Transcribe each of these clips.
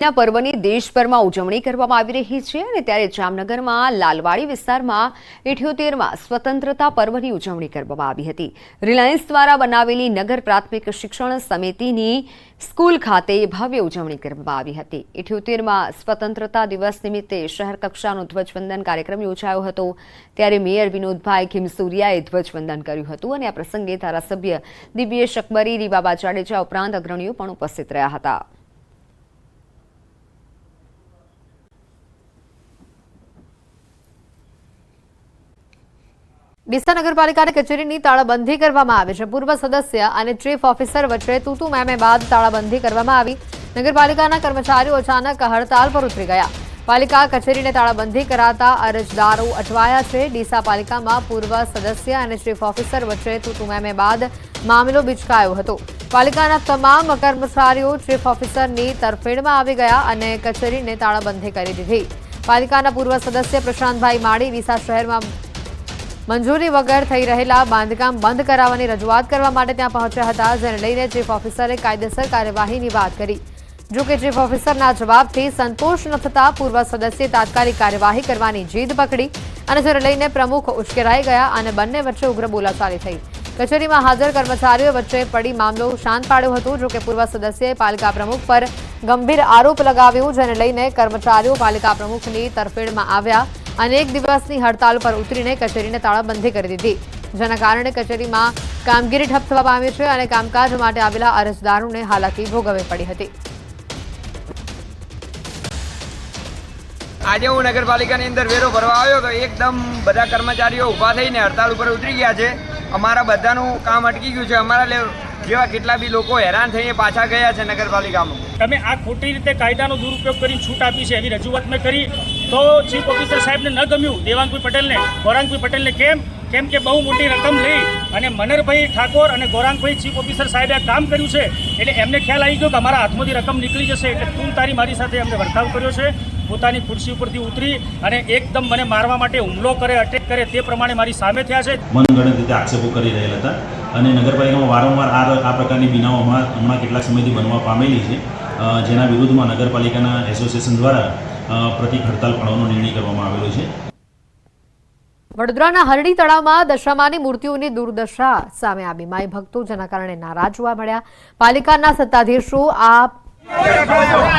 ના પર્વની દેશભરમાં ઉજવણી કરવામાં આવી રહી છે અને ત્યારે જામનગરમાં લાલવાડી વિસ્તારમાં ઇઠ્યોતેરમાં સ્વતંત્રતા પર્વની ઉજવણી કરવામાં આવી હતી. રિલાયન્સ દ્વારા બનાવેલી નગર પ્રાથમિક શિક્ષણ સમિતિની સ્કૂલ ખાતે ભવ્ય ઉજવણી કરવામાં આવી હતી. ઇઠ્યોતેરમાં સ્વતંત્રતા દિવસ નિમિત્તે શહેર કક્ષાનો ધ્વજવંદન કાર્યક્રમ યોજાયો હતો. ત્યારે મેયર વિનોદભાઈ ખીમસુરિયાએ ધ્વજવંદન કર્યું હતું અને આ પ્રસંગે ધારાસભ્ય દિવ્યેશ અકબરી રીબાબા જાડેજા ઉપરાંત અગ્રણીઓ પણ ઉપસ્થિત રહ્યા હતા. ડીસા નગરપાલિકાની કચેરીની તાળાબંધી કરવામાં આવી છે. પૂર્વ સદસ્ય અને ચીફ ઓફિસર વચ્ચે તૂતુ મેમે બાદ તાળાબંધી કરવામાં આવી. નગરપાલિકાના કર્મચારીઓ અચાનક હડતાલ પર ઉતરી ગયા. પાલિકા કચેરીને તાળાબંધી કરાતા અરજદારો અટવાયા છે. ડીસા પાલિકામાં પૂર્વ સદસ્ય અને ચીફ ઓફિસર વચ્ચે તૂતુ મેમે બાદ મામલો બિચકાયો હતો. પાલિકાના તમામ કર્મચારીઓ ચીફ ઓફિસરની તરફેણમાં આવી ગયા અને કચેરીને તાળાબંધી કરી દીધી. પાલિકાના પૂર્વ સદસ્ય પ્રશાંતભાઈ માળી ડીસા શહેરમાં મંજૂરી વગર થઈ રહેલા બાંધકામ બંધ કરાવવાની રજૂઆત કરવા માટે ત્યાં પહોંચ્યા હતા, જેને લઈને ચીફ ઓફિસરે કાયદેસર કાર્યવાહીની વાત કરી. જોકે ચીફ ઓફિસરના જવાબથી સંતોષ ન થતા પૂર્વ સદસ્યે તાત્કાલિક કાર્યવાહી કરવાની જીદ પકડી અને જેને લઈને પ્રમુખ ઉશ્કેરાઈ ગયા અને બંને વચ્ચે ઉગ્ર બોલાચાલી થઈ. કચેરીમાં હાજર કર્મચારીઓ વચ્ચે પડી મામલો શાંત પાડ્યો હતો, જો કે પૂર્વ સદસ્યએ પાલિકા પ્રમુખ પર ગંભીર આરોપ લગાવ્યો, જેને લઈને કર્મચારીઓ પાલિકા પ્રમુખની તરફેણમાં આવ્યા. અને એક દિવસની હડતાલ પર ઉતરીને કચેરીને તાળાબંધી કરી દીધી. જેના કારણે કચેરીમાં કામગીરી ઠપ થવા પામી છે અને કામકાજ માટે આવેલા અરજદારોને હાલાકી ભોગવવી પડી હતી. આજે હું નગરપાલિકાની અંદર વેરો ભરવા આવ્યો તો એકદમ બધા કર્મચારીઓ ઊભા થઈને હડતાલ ઉપર ઉતરી ગયા છે. અમારા બધાનું કામ અટકી ગયું છે. અમારા લે- જેવા કેટલા બી લોકો હેરાન થઈને પાછા ગયા છે નગરપાલિકામાં. તમે આ ખોટી રીતે કાયદાનો દુરુપયોગ કરીને છૂટ આપી છે એવી રજૂઆત મેં કરી. તો ચીફ ઓફિસર સાહેબને ન ગમ્યું. દેવાંગભાઈ પટેલને. ગોરાંગભાઈ પટેલને કેમ? કેમ કે બહુ મોટી રકમ લઈ અને મનરભાઈ ઠાકોર અને ગોરાંગભાઈ ચીફ ઓફિસર સાહેબે આ કામ કર્યું છે. એટલે એમને ખ્યાલ આવી ગયો કે અમારા હાથમાંથી રકમ નીકળી જશે એટલે તું તારી મારી સાથે એમને વર્તાવ કર્યો છે. પોતાની ખુરશી ઉપરથી ઉતરી અને એકદમ મને મારવા માટે હુમલો કરે અટેક કરે તે પ્રમાણે મારી સામે થયા છે. મનગણત રીતે આક્ષેપો કરી રહેલા હતા અને નગરપાલિકામાં વારંવાર આ આ પ્રકારની બિનાઓ હમણાં કેટલાક સમયથી બનવા પામેલી છે. જેના વિરુદ્ધમાં નગરપાલિકાના એસોસિએશન દ્વારા પ્રતિક હડતાલ પાડવાનો નિર્ણય કરવામાં આવેલો છે. વડોદરાના હરણી તળાવમાં દશામાની મૂર્તિઓની દુર્દશા સામે આવી. માય ભક્તો, જેના કારણે નારાજ જોવા મળ્યા. પાલિકાના સત્તાધીશો આ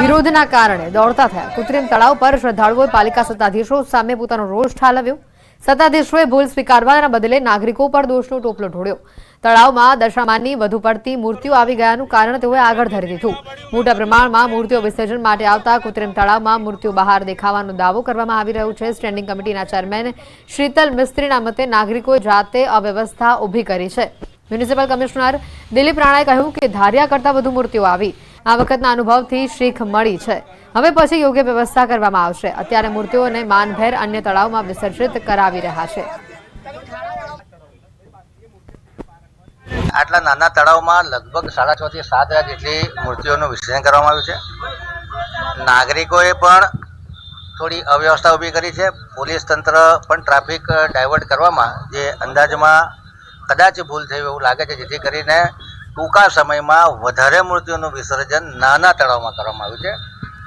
વિરોધના કારણે દોડતા થયા. કૃત્રિમ તળાવ પર શ્રદ્ધાળુઓએ પાલિકા સત્તાધીશો સામે પોતાનો રોષ ઠાલવ્યો. સત્તાધીશોએ ભૂલ સ્વીકારવાના બદલે નાગરિકો પર દોષનો ટોપલો ઢોળ્યો. તળાવમાં દશામાની વધુ પડતી મૂર્તિઓ આવી ગયાનું કારણ તેઓએ આગળ ધરી દીધું. મોટા પ્રમાણમાં મૂર્તિઓ વિસર્જન માટે આવતા કૃત્રિમ તળાવમાં મૂર્તિઓ બહાર દેખાવાનો દાવો કરવામાં આવી રહ્યો છે. સ્ટેન્ડિંગ કમિટીના ચેરમેન શીતલ મિસ્ત્રીના મતે નાગરિકોએ જાતે અવ્યવસ્થા ઊભી કરી છે. મ્યુનિસિપલ કમિશનર દિલીપ રાણાએ કહ્યું કે ધાર્યા કરતાં વધુ મૂર્તિઓ આવી. આ વખતના અનુભવથી શીખ મળી છે. હવે પછી યોગ્ય વ્યવસ્થા કરવામાં આવશે. અત્યારે મૂર્તિઓને માનભેર અન્ય તળાવમાં વિસર્જિત કરાવી રહ્યા છે. આટલા નાના તળાવમાં લગભગ સાડા છ થી સાત હજાર જેટલી મૂર્તિઓનું વિસર્જન કરવામાં આવ્યું છે. નાગરિકોએ પણ થોડી અવ્યવસ્થા ઊભી કરી છે. પોલીસ તંત્ર પણ ટ્રાફિક ડાયવર્ટ કરવામાં જે અંદાજમાં કદાચ ભૂલ થઈ એવું લાગે છે, જેથી કરીને ટૂંકા સમયમાં વધારે મૂર્તિઓનું વિસર્જન નાના તળાવમાં કરવામાં આવ્યું છે.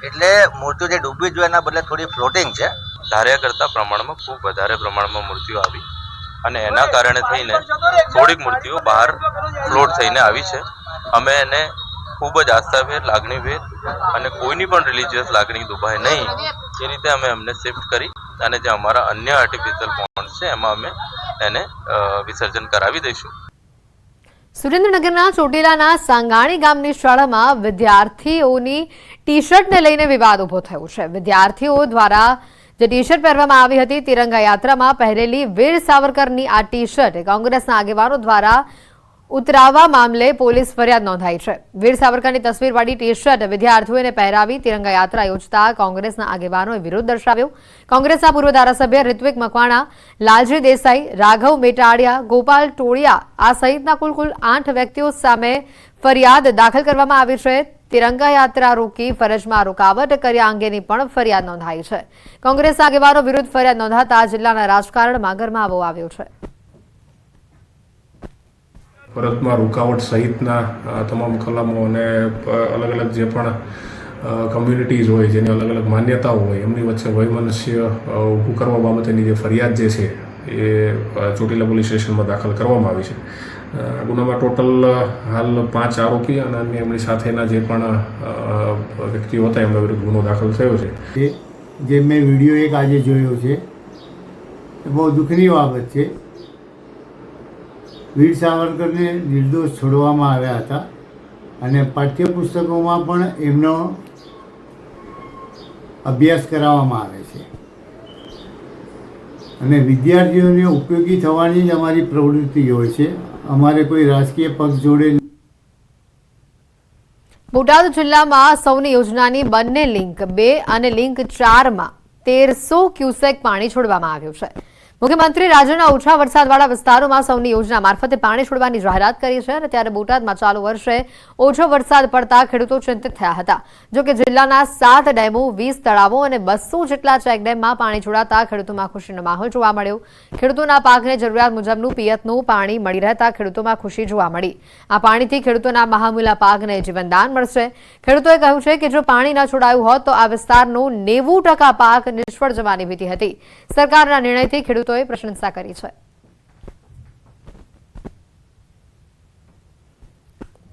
એટલે મૂર્તિઓ જે ડૂબવી જોઈએ એના બદલે થોડી ફ્લોટિંગ છે. ધાર્યા કરતા પ્રમાણમાં ખૂબ વધારે પ્રમાણમાં મૂર્તિઓ આવી. અને એના કારણે થઈને થોડીક મૂર્તિઓ બહાર ફ્લોટ થઈને આવી છે. અમે એને ખૂબ જ આસ્થાભેર, લાગણીભેર અને કોઈની પણ રિલિજિયસ લાગણી દુભાય નહીં, એ રીતે અમે એમને શિફ્ટ કરી અને જે અમારા અન્ય આર્ટિફિશિયલ પોન્ડ છે, એમાં અમે એને વિસર્જન કરાવી દઈશું. સુરેન્દ્રનગરના ચોટીલાના સાંગાણી ગામની શાળામાં વિદ્યાર્થીઓની ટી શર્ટને લઈને વિવાદ ઊભો થયો છે. વિદ્યાર્થીઓ દ્વારા જે ટી શર્ટ પહેરવામાં આવી હતી તિરંગા યાત્રામાં પહેરેલી વીર સાવરકરની આ ટી શર્ટ કોંગ્રેસના આગેવાનો દ્વારા ઉતરાવવા મામલે પોલીસ ફરિયાદ નોંધાઈ છે. વીર સાવરકરની તસવીરવાળી ટી શર્ટ વિદ્યાર્થીઓને પહેરાવી તિરંગા યાત્રા યોજતા કોંગ્રેસના આગેવાનોએ વિરોધ દર્શાવ્યો. કોંગ્રેસના પૂર્વ ધારાસભ્ય ઋત્વિક મકવાણા, લાલજી દેસાઈ, રાઘવ મેટાડિયા, ગોપાલ ટોળિયા આ સહિતના કુલ કુલ આઠ વ્યક્તિઓ સામે ફરિયાદ દાખલ કરવામાં આવી છે. તિરંગા યાત્રા રોકી ફરજમાં રૂકાવટ કર્યા અંગેની પણ ફરિયાદ નોંધાઈ છે. કોંગ્રેસ આગેવાનો વિરુદ્ધ ફરિયાદ નોંધાતા જિલ્લાના રાજકારણમાં ગરમાવો આવ્યો છે. ફરજમાં રૂકાવટ સહિતના તમામ કલમો અને અલગ અલગ જે પણ કમ્યુનિટીઝ હોય, જેની અલગ અલગ માન્યતાઓ હોય, એમની વચ્ચે વયમનસ્ય ઊભું કરવા બાબતેની જે ફરિયાદ જે છે, એ ચોટીલા પોલીસ સ્ટેશનમાં દાખલ કરવામાં આવી છે. આ ગુનામાં ટોટલ હાલ પાંચ આરોપી અને અન્ય એમની સાથેના જે પણ વ્યક્તિઓ હતા, એમના વિરુદ્ધ ગુનો દાખલ થયો છે. જે મેં વીડિયો એક આજે જોયો છે, એ બહુ દુઃખની બાબત છે. વીર સાવરકરને નિર્દોષ છોડવામાં આવ્યા હતા અને પાઠ્યપુસ્તકોમાં પણ એમનો અભ્યાસ કરાવવામાં આવે છે. અને વિદ્યાર્થીઓને ઉપયોગી થવાની જ અમારી પ્રવૃત્તિ હોય છે. અમારે કોઈ રાજકીય પક્ષ જોડે બોટાદ જિલ્લામાં સૌની યોજનાની બંને લિંક બે અને લિંક ચારમાં તેરસો ક્યુસેક પાણી છોડવામાં આવ્યું છે. મુખ્યમંત્રી રાજ્યના ઓછા વરસાદવાળા વિસ્તારોમાં સૌની યોજના મારફતે પાણી છોડવાની જાહેરાત કરી છે અને ત્યારે બોટાદમાં ચાલુ વર્ષે ઓછો વરસાદ પડતા ખેડૂતો ચિંતિત થયા હતા. જોકે જિલ્લાના સાત ડેમો, વીસ તળાવો અને બસો જેટલા ચેકડેમમાં પાણી છોડાતા ખેડૂતોમાં ખુશીનો માહોલ જોવા મળ્યો. ખેડૂતોના પાકને જરૂરિયાત મુજબનું પિયતનું પાણી મળી રહેતા ખેડૂતોમાં ખુશી જોવા મળી. આ પાણીથી ખેડૂતોના મહામૂલા પાકને જીવનદાન મળશે. ખેડૂતોએ કહ્યું છે કે જો પાણી ન છોડાયું હોત તો આ વિસ્તારનો નેવું પાક નિષ્ફળ જવાની ભીતિ હતી. સરકારના નિર્ણયથી ખેડૂતોએ પ્રશંસા કરી છે.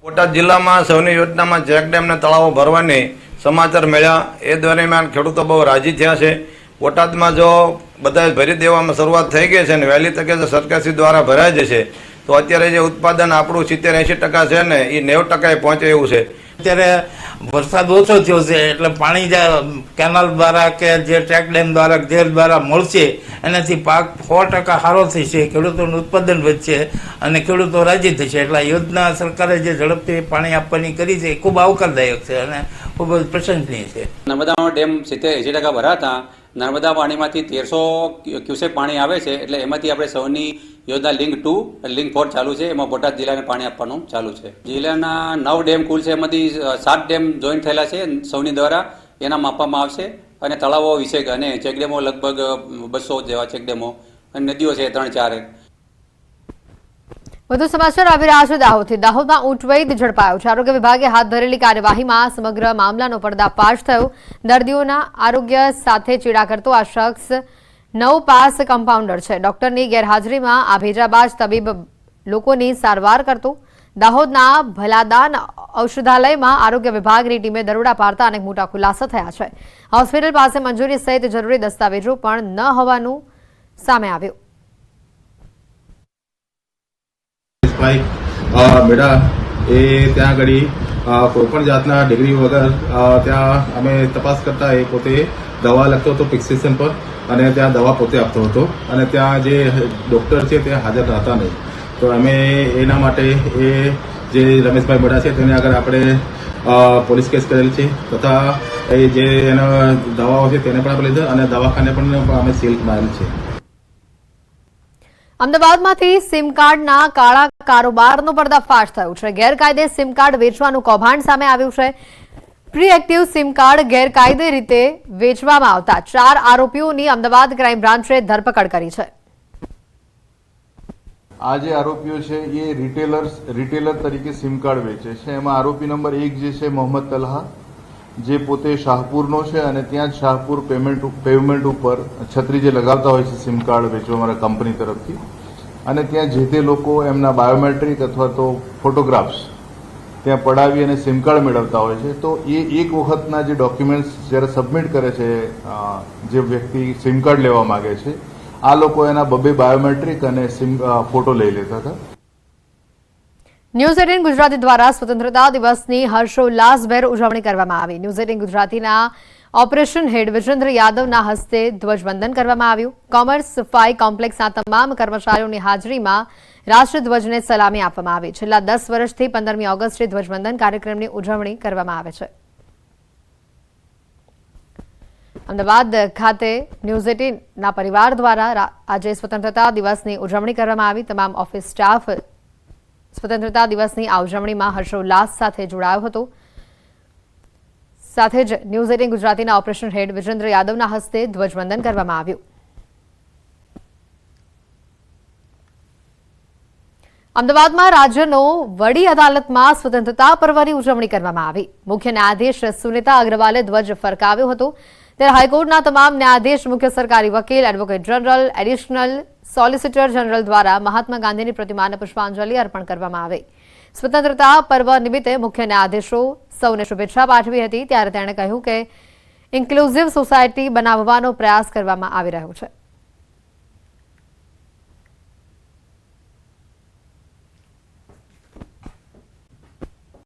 બોટાદ જિલ્લામાં સૌની યોજનામાં ચેકડેમને તળાવો ભરવાની સમાચાર મળ્યા. એ દરમિયાન ખેડૂતો બહુ રાજી થયા છે. બોટાદમાં જો બધા ભરી દેવામાં શરૂઆત થઈ ગઈ છે અને વહેલી તકે જો સરકારશ્રી દ્વારા ભરાઈ જશે, તો અત્યારે જે ઉત્પાદન આપણું સિત્તેર એંશી ટકા છે ને એ નેવું ટકાએ પહોંચે એવું છે. અત્યારે વરસાદ ઓછો થયો છે, એટલે પાણી જે કેનાલ દ્વારા કે જે ટ્રેક ડેમ દ્વારા, જે દ્વારા મળશે, એનાથી પાક સો ટકા સારો થશે, ખેડૂતોનું ઉત્પાદન વધશે અને ખેડૂતો રાજી થશે. એટલે યોજના સરકારે જે ઝડપથી પાણી આપવાની કરી છે, એ ખૂબ આવકારદાયક છે અને ખૂબ જ પ્રશંસનીય છે. નર્મદામાં ડેમ સિત્તેર એંસી ટકા ભરાતા નર્મદા પાણીમાંથી તેરસો ક્યુસેક પાણી આવે છે, એટલે એમાંથી આપણે સૌની યોજના લિંક ટુ લિંક ફોર ચાલુ છે, એમાં બોટાદ જિલ્લાને પાણી આપવાનું ચાલુ છે. જિલ્લાના નવ ડેમ કુલ છે, એમાંથી સાત ડેમ જોઈન્ટ થયેલા છે, સૌની દ્વારા એના માપવામાં આવશે, અને તળાવો વિશે અને ચેકડેમો લગભગ બસો જેવા ચેકડેમો, અને નદીઓ છે ત્રણ ચાર વધુ સમાચાર આવી રહ્યા છે દાહોદથી. દાહોદમાં ઊંટવૈદ ઝડપાયો છે. આરોગ્ય વિભાગે હાથ ધરેલી કાર્યવાહીમાં સમગ્ર મામલાનો પર્દાફાશ થયો. દર્દીઓના આરોગ્ય સાથે ચેડા કરતો આ શખ્સ નવ પાસ કમ્પાઉન્ડર છે. ડોક્ટરની ગેરહાજરીમાં આ ભેજાબાજ તબીબ લોકોની સારવાર કરતો. દાહોદના ભલાદાન ઔષધાલયમાં આરોગ્ય વિભાગની ટીમે દરોડા પાડતા અનેક મોટા ખુલાસા થયા છે. હોસ્પિટલ પાસે મંજૂરી સહિત જરૂરી દસ્તાવેજો પણ ન હોવાનું સામે આવ્યું. ભાઈ મેડા એ ત્યાં આગળ કોઈપણ જાતના ડિગ્રી વગર ત્યાં અમે તપાસ કરતા એ પોતે દવા લખતો હતો પ્રિસ્ક્રિપ્શન પર અને ત્યાં દવા પોતે આપતો હતો અને ત્યાં જે ડૉક્ટર છે તે હાજર હતા નહીં. તો અમે એના માટે એ જે રમેશભાઈ બડા છે તેને આગળ આપણે પોલીસ કેસ કરેલ છે તથા એ જે એના દવાઓ છે તેને પણ આપણે લીધા અને દવાખાને પણ અમે સીલ મારેલ છે. અમદાવાદમાંથી સિમ કાર્ડના કાળા કારોબારનો પર્દાફાશ થયો છે. ગેરકાયદે સિમ કાર્ડ વેચવાનું કૌભાંડ સામે આવ્યું છે. પ્રી એક્ટિવ સિમ કાર્ડ ગેરકાયદે રીતે વેચવામાં આવતા ચાર આરોપીઓની અમદાવાદ ક્રાઇમ બ્રાન્ચે ધરપકડ કરી છે. આ જે આરોપીઓ છે, એ રિટેલર્સ, રિટેલર તરીકે સિમ કાર્ડ વેચે છે. એમાં આરોપી નંબર એક જે છે, મોહમ્મદ તલહા. જે પોતે શાહપુરનો છે અને ત્યાં જ શાહપુર પેમેન્ટ પેવમેન્ટ ઉપર છત્રી જે લગાવતા હોય છે સિમ કાર્ડ વેચવા મારા કંપની તરફથી. અને ત્યાં જે તે લોકો એમના બાયોમેટ્રિક અથવા તો ફોટોગ્રાફ્સ ત્યાં પડાવી અને સિમ કાર્ડ મેળવતા હોય છે. તો એ એક વખતના જે ડોક્યુમેન્ટ્સ જ્યારે સબમિટ કરે છે જે વ્યક્તિ સિમ કાર્ડ લેવા માગે છે, આ લોકો એના બબે બાયોમેટ્રિક અને સિમ ફોટો લઈ લેતા હતા. ન્યૂઝ એટીન ગુજરાતી દ્વારા સ્વતંત્રતા દિવસની હર્ષોલ્લાસભેર ઉજવણી કરવામાં આવી. ન્યૂઝ એટીન ગુજરાતીના ઓપરેશન હેડ વિજેન્દ્ર યાદવના હસ્તે ધ્વજવંદન કરવામાં આવ્યું. કોમર્સ ફાઈ કોમ્પ્લેક્સના તમામ કર્મચારીઓની હાજરીમાં રાષ્ટ્રધ્વજને સલામી આપવામાં આવી. છેલ્લા દસ વર્ષથી પંદરમી ઓગસ્ટે ધ્વજવંદન કાર્યક્રમની ઉજવણી કરવામાં આવે છે. અમદાવાદ ખાતે ન્યૂઝ એટીનના પરિવાર દ્વારા આજે સ્વતંત્રતા દિવસની ઉજવણી કરવામાં આવી. તમામ ઓફિસ સ્ટાફ સ્વતંત્રતા દિવસની ઉજવણીમાં હર્ષોલ્લાસ સાથે જોડાયો હતો. સાથે જ ન્યૂઝ એટીન ગુજરાતીના ઓપરેશન હેડ વિજેન્દ્ર યાદવના હસ્તે ધ્વજવંદન કરવામાં આવ્યું. અમદાવાદમાં રાજ્યનો વડી અદાલતમાં સ્વતંત્રતા પર્વની ઉજવણી કરવામાં આવી. મુખ્ય ન્યાયાધીશ સુનિતા અગ્રવાલે ધ્વજ ફરકાવ્યો હતો. ત્યારે હાઈકોર્ટના તમામ ન્યાયાધીશ, મુખ્ય સરકારી વકીલ advocate general additional solicitor general દ્વારા મહાત્મા ગાંધીની પ્રતિમાને પુષ્પાંજલિ અર્પણ કરવામાં આવી. સ્વતંત્રતા પર્વ નિમિત્તે મુખ્ય ન્યાયાધીશો સૌને શુભેચ્છા પાઠવી હતી. ત્યારે તેણે કહ્યું કે ઇન્ક્લુઝિવ સોસાયટી બનાવવાનો પ્રયાસ કરવામાં આવી રહ્યો છે.